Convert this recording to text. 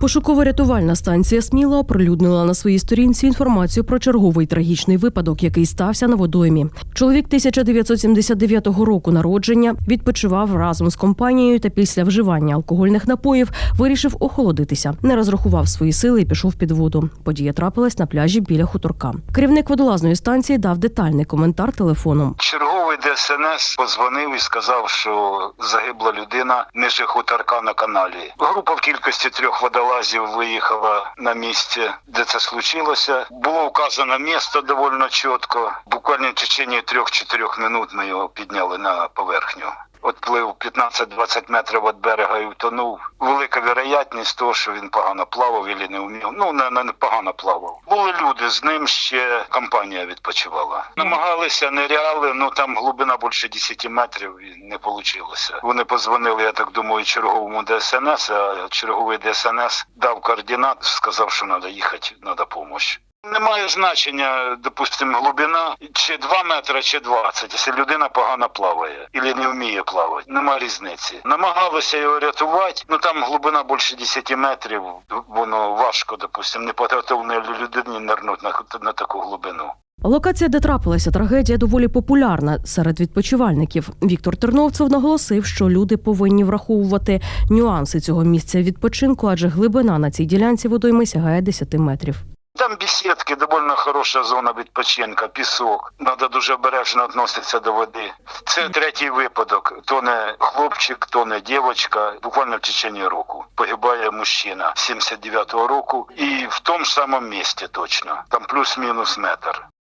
Пошуково-рятувальна станція Сміла оприлюднила на своїй сторінці інформацію про черговий трагічний випадок, який стався на водоймі. Чоловік 1979 року народження відпочивав разом з компанією та після вживання алкогольних напоїв вирішив охолодитися. Не розрахував свої сили і пішов під воду. Подія трапилась на пляжі біля хуторка. Керівник водолазної станції дав детальний коментар телефоном. Черговий ДСНС позвонив і сказав, що загибла людина ниже хуторка на каналі. Група в кількості трьох водолазів виїхала на місце, де це случилося. Було вказано місто доволі чітко. Буквально в течение 3-4 минут ми його підняли на поверхню. Отплив 15-20 метрів від берега і втонув. Велика вероятність того, що він погано плавав і не вмів. Ну не, не погано плавав. Були люди з ним ще компанія відпочивала. Намагалися, ниряли, ну там глибина більше 10 метрів і не вийшло. Вони позвонили, я так думаю, черговому ДСНС, а черговий ДСНС дав координат, сказав, що треба їхати, треба допомога. Немає значення, допустимо, глибина чи 2 метри, чи 20, якщо людина погано плаває або не вміє плавати. Немає різниці. Намагалися його рятувати, ну там глибина більше 10 метрів, воно важко, допустимо, неподготовленій людині нирнути на, на таку глибину. Локація, де трапилася трагедія, доволі популярна серед відпочивальників. Віктор Терновцев наголосив, що люди повинні враховувати нюанси цього місця відпочинку, адже глибина на цій ділянці водойми сягає 10 метрів. Там беседки, довольно хороша зона відпочинка, пісок. Треба дуже обережно відноситися до води. Це третій випадок. То не хлопчик, то не дівчинка. Буквально в течение року погибає мужчина 79-го року і в тому ж самому місці точно. Там плюс-мінус метр.